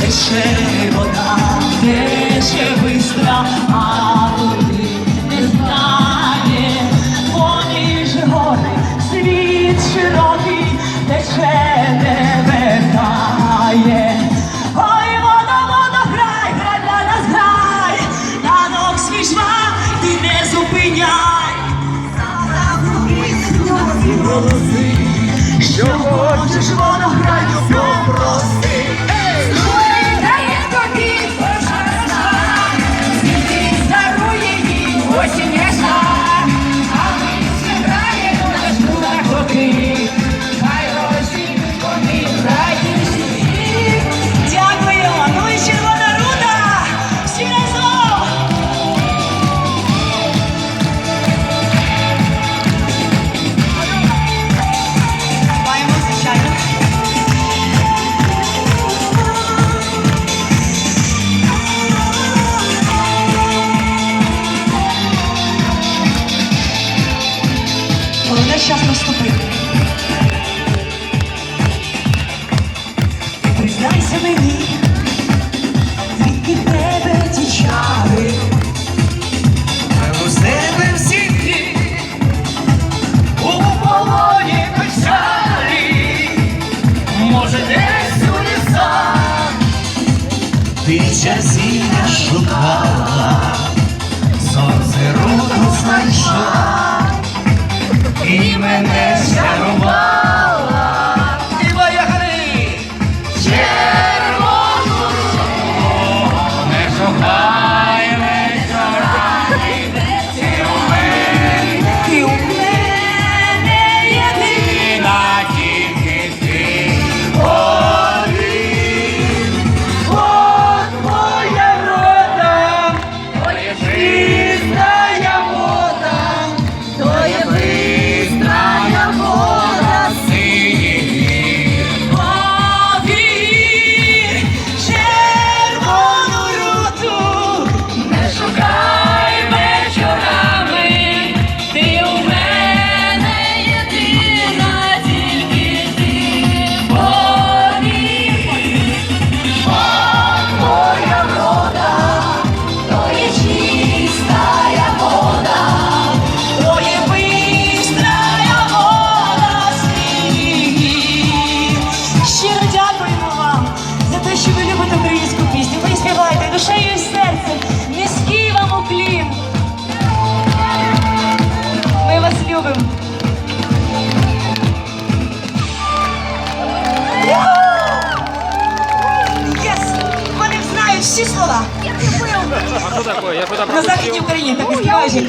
Тече вода, не ще вистра, а води не знає, поміж гори світ широкий, тече не вертає. Ой, вода, вода, грай, грай для нас грай, танок свіжва, ти не зупиняй, голоси, що хочеш воно грай. просто. вже час наступив. Признайся мені. Ці слова. А хто такой? Я куда На західній Україні так і співаєш, як.